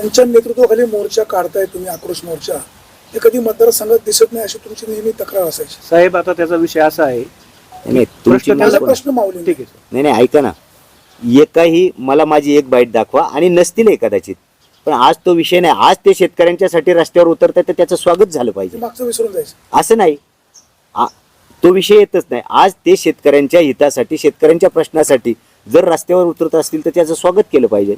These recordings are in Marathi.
त्यांच्या नेतृत्वाखाली मोर्चा काढताय तुम्ही आक्रोश मोर्चा. हे कधी मतदारसंघात दिसत नाही अशी तुमची नेहमी तक्रार असायची. साहेब आता त्याचा विषय असा आहे. नाही, नाही तुमची प्रश्न माझा प्रश्न माऊली ठीक आहे नाही नाही ऐका ना. एकाही मला माझी एक बाईट दाखवा आणि नसतील कदाचित पण आज तो विषय नाही. आज ते शेतकऱ्यांच्यासाठी रस्त्यावर उतरतात तर त्याचं स्वागत झालं पाहिजे. मागचं विसरून जायचं. असं नाही. आ- तो विषय येतच नाही. आज ते शेतकऱ्यांच्या हितासाठी शेतकऱ्यांच्या प्रश्नासाठी जर रस्त्यावर उतरत असतील तर त्याचं स्वागत केलं पाहिजे.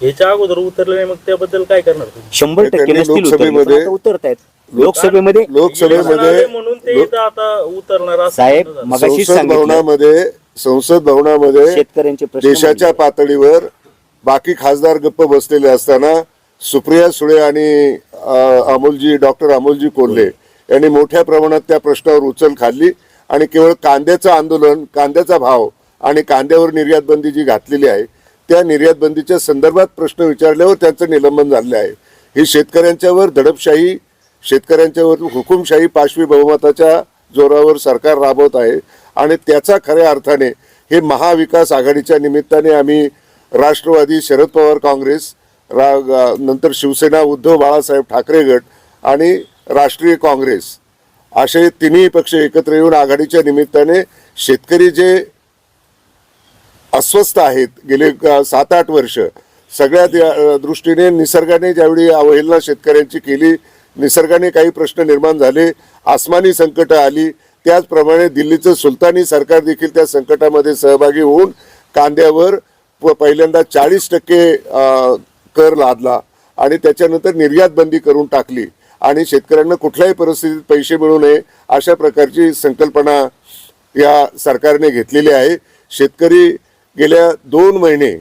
ह्याच्या अगोदर उतरले नाही मग त्याबद्दल काय करणार तुम्ही शंभर टक्के त्यांनी नसतील उतरले, पण लोकसभेमध्ये- आता उतरतायत लोकसभेमध्ये आले लोकसभेमध्ये म्हणून ते इथं आता उतरणार असं साहेब. मगाशीच संसद सांगितलं. भवनामध्ये संसद भवनामध्ये शेतकऱ्यांचे प्रश्न देशाच्या मांडले. पातळीवर बाकी खासदार गप्प बसलेले असताना सुप्रिया सुळे आणि अ, अमोलजी डॉक्टर अमोलजी कोल्हे यांनी मोठ्या प्रमाणात त्या प्रश्नावर उचल खाल्ली आणि केवळ कांद्याचं आंदोलन कांद्याचा भाव आणि कांद्यावर निर्यात बंदी जी घातलेली आहे त्या निर्यात बंदीच्या संदर्भात प्रश्न विचारल्यावर त्यांचं निलंबन झाले आहे. ही शेतकऱ्यांच्यावर दडपशाही शेतकऱ्यांच्यावर हुकुमशाही पाशवी बहुमताच्या जोरावर सरकार राबवत आहे आणि त्याचा खऱ्या अर्थाने हे महाविकास आघाडीच्या निमित्ताने आम्ही राष्ट्रवादी शरद पवार काँग्रेस रा नंतर शिवसेना उद्धव बाळासाहेब ठाकरे गट आणि राष्ट्रीय काँग्रेस असे तिन्ही पक्ष एकत्र येऊन आघाडीच्या निमित्ताने शेतकरी जे अस्वस्थ आहेत. गेले सात आठ वर्ष. सगळ्यात दृष्टीने निसर्गाने ज्यावेळी अवहेलना शेतकऱ्यांची केली निसर्गाने काही प्रश्न निर्माण झाले आसमानी संकट आली त्याचप्रमाणे दिल्लीचं सुलतानी सरकार देखील त्या संकटामध्ये सहभागी होऊन कांद्यावर प- पहिल्यांदा चाळीस टक्के कर लादला आणि त्याच्यानंतर निर्यात बंदी करून टाकली. आणि शेतकऱ्यांना कुठल्याही परिस्थितीत पैसे मिळू नये अशा प्रकारची संकल्पना या सरकारने घेतलेली आहे. शेतकरी गेल्या दोन महिने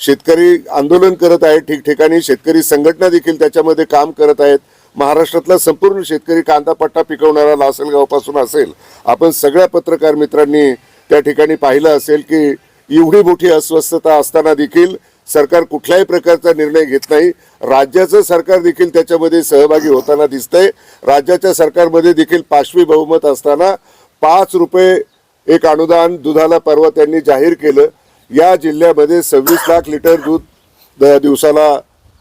शेतकरी आंदोलन करत आहेत ठिकठिकाणी शेतकरी संघटना देखील त्याच्यामध्ये काम करत आहेत. महाराष्ट्रातला संपूर्ण शेतकरी कांदा पट्टा पिकवणारा लासलगावपासून असेल आपण सगळ्या पत्रकार मित्रांनी त्या ठिकाणी पाहिलं असेल की एवढी मोठी अस्वस्थता असताना देखील सरकार कुठल्याही प्रकारचा निर्णय घेत नाही. राज्याचं सरकार देखील त्याच्यामध्ये सहभागी होताना दिसतंय. राज्याच्या सरकारमध्ये देखील पाचवी बहुमत असताना पाच रुपये एक अनुदान दुधाला परवा त्यांनी जाहीर केलं. या जिल्ह्यामध्ये सव्वीस लाख लिटर दूध द- दिवसाला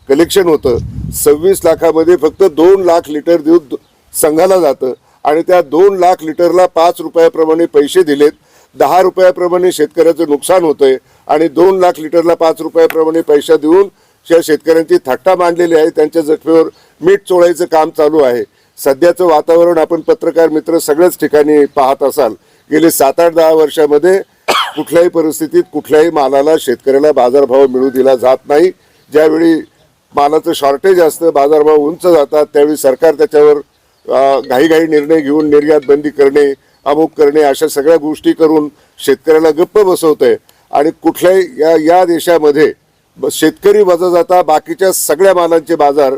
कलेक्शन होतं. सव्वीस लाखामध्ये फक्त दोन लाख लिटर दूध संघाला जातं. आणि त्या दोन लाख लिटरला पाच रुपयाप्रमाणे पैसे दिलेत. दहा रुपयाप्रमाणे शेतकऱ्याचं नुकसान होतंय. आणि दोन लाख लिटरला पाच रुपयाप्रमाणे पैसा देऊन त्या शेतकऱ्यांची थट्टा मांडलेली आहे. त्यांच्या जखमेवर मीठ चोळायचं काम चालू आहे. सध्याचं वातावरण आपण पत्रकार मित्र सगळ्याच ठिकाणी पाहत असाल. गेले सात आठ दहा वर्षामध्ये कुठल्याही परिस्थितीत कुठल्याही मालाला शेतकऱ्याला बाजारभाव मिळू दिला जात नाही. ज्यावेळी मालाचं शॉर्टेज असतं बाजारभाव उंच जातात त्यावेळी सरकार त्याच्यावर घाईघाई निर्णय घेऊन निर्यात बंदी करणे अमुक करणे अशा सगळ्या गोष्टी करून शेतकऱ्याला गप्प बसवतंय. आणि कुठल्याही या या देशामध्ये ब- शेतकरी वजा जाता बाकीच्या सगळ्या मालांचे बाजार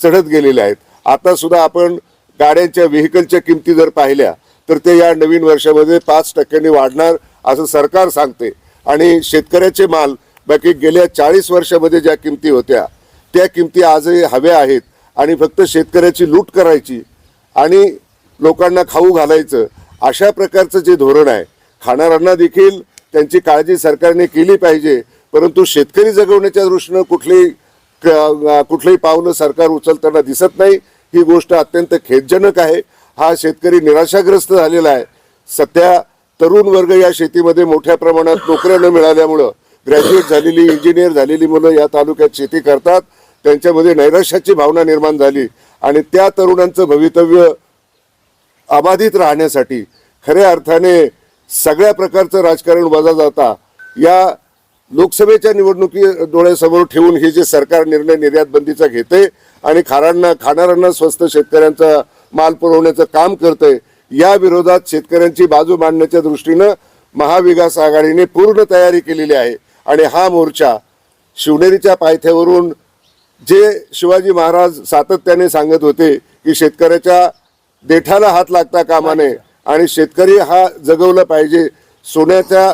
चढत गेलेले आहेत. आता सुद्धा आपण गाड्यांच्या व्हेकलच्या किमती जर पाहिल्या तर ते या नवीन वर्षामध्ये पाच टक्क्यांनी वाढणार असं सरकार सांगते. आणि शेतकऱ्याचे माल बाकी गेल्या चाळीस वर्षामध्ये ज्या किमती होत्या त्या किमती आजही हव्या आहेत आणि फक्त शेतकऱ्याची लूट करायची आणि लोकांना खाऊ घालायचं अशा प्रकारचं जे धोरण आहे खाणाऱ्यांना देखील त्यांची काळजी सरकारने केली पाहिजे. परंतु शेतकरी जगवण्याच्या दृष्टीनं कुठलीही क- कुठलंही पावलं सरकार उचलताना दिसत नाही. ही गोष्ट अत्यंत खेदजनक आहे. हा शेतकरी निराशाग्रस्त झालेला आहे. सध्या तरुण वर्ग या शेतीमध्ये मोठ्या प्रमाणात नोकऱ्या न मिळाल्यामुळं ग्रॅज्युएट झालेली इंजिनियर झालेली मुलं या तालुक्यात शेती करतात. त्यांच्यामध्ये नैराश्याची भावना निर्माण झाली आणि त्या तरुणांचं भवितव्य अबाधित राहण्यासाठी खऱ्या अर्थाने सगळ्या प्रकारचं राजकारण वजा जाता या लोकसभेच्या निवडणुकी डोळ्यासमोर ठेवून हे जे सरकार निर्णय निर्यात बंदीचा घेते आणि खारांना खाणाऱ्यांना स्वस्त शेतकऱ्यांचा माल पुरवण्याचं काम करतंय या विरोधात शेतकऱ्यांची बाजू मांडण्याच्या दृष्टीनं महाविकास आघाडीने पूर्ण तयारी केलेली आहे. आणि हा मोर्चा शिवनेरीच्या पायथ्यावरून जे शिवाजी महाराज सातत्याने सांगत होते की शेतकऱ्याच्या देठाला हात लागता कामाने आणि शेतकरी हा जगवला पाहिजे सोन्याचा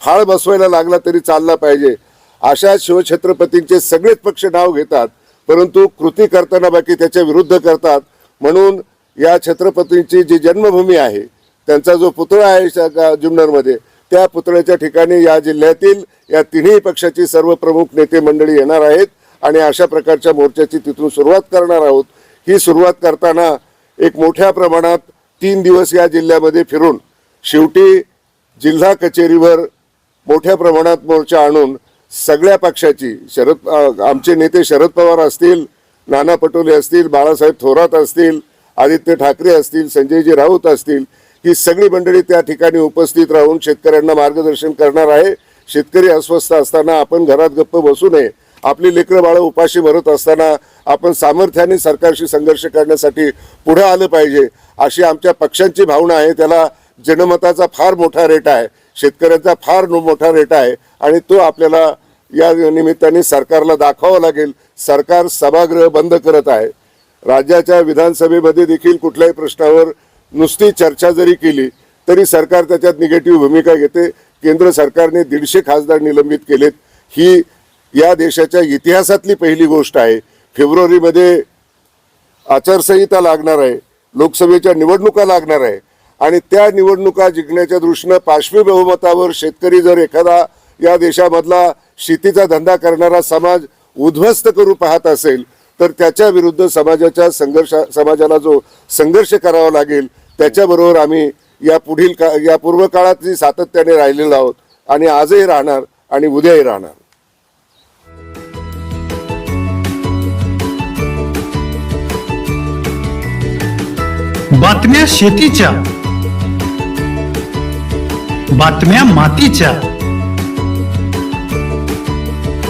हाळ बसवायला लागला तरी चालला पाहिजे अशा शिवछत्रपतींचे सगळेच पक्ष नाव घेतात परंतु कृती करताना बाकी त्याच्या विरुद्ध करतात म्हणून या छत्रपतींची जी जन्मभूमी आहे त्यांचा जो पुतळा आहे जुन्नरमध्ये त्या पुतळ्याच्या ठिकाणी या जिल्ह्यातील या तिन्ही पक्षाची सर्व प्रमुख नेते मंडळी येणार आहेत आणि अशा प्रकारच्या मोर्चाची तिथून सुरुवात करणार आहोत. ही सुरुवात करताना एक मोठ्या प्रमाणात तीन दिवस या जिल्ह्यामध्ये फिरून शेवटी जिल्हा कचेरीवर मोठ्या प्रमाणात मोर्चा आणून सगळ्या पक्षाची शरद आमचे नेते शरद पवार असतील नाना पटोले असतील बाळासाहेब थोरात असतील आदित्य ठाकरे असतील संजयजी राऊत असतील ही सगळी मंडळी त्या ठिकाणी उपस्थित राहून शेतकऱ्यांना मार्गदर्शन करणार आहे. शेतकरी अस्वस्थ असताना आपण घरात गप्प बसू नये. आपली लेकरं बाळं उपाशी भरत असताना आपण सामर्थ्याने सरकारशी संघर्ष करण्यासाठी पुढे आलं पाहिजे. अशी आमच्या पक्षांची भावना आहे. त्याला जनमताचा फार मोठा रेट आहे. शेतकऱ्यांचा फार मोठा रेट आहे. आणि तो आपल्याला या निमित्ताने सरकारला दाखवावं लागेल. सरकार सभागृह बंद करत आहे. राज्याच्या विधानसभेमध्ये देखील कुठल्याही प्रश्नावर नुसती चर्चा जरी केली तरी सरकार त्याच्यात निगेटिव्ह भूमिका घेते. केंद्र सरकारने दीडशे खासदार निलंबित केलेत. ही या देशाच्या इतिहासातली पहिली गोष्ट आहे. फेब्रुवारीमध्ये आचारसंहिता लागणार आहे. लोकसभेच्या निवडणुका लागणार आहे. आणि त्या निवडणुका जिंकण्याच्या दृष्टीनं पाशवी बहुमतावर शेतकरी जर एखादा या देशामधला शेतीचा धंदा करणारा समाज उद्ध्वस्त करू पाहत असेल तर त्याच्या विरुद्ध समाजाच्या संघर्ष समाजाला जो संघर्ष करावा लागेल त्याच्याबरोबर आम्ही या पुढील का या पूर्व काळात सातत्याने राहिलेलो आहोत आणि आजही राहणार आणि उद्याही राहणार. बातम्या शेतीच्या बातम्या मातीच्या.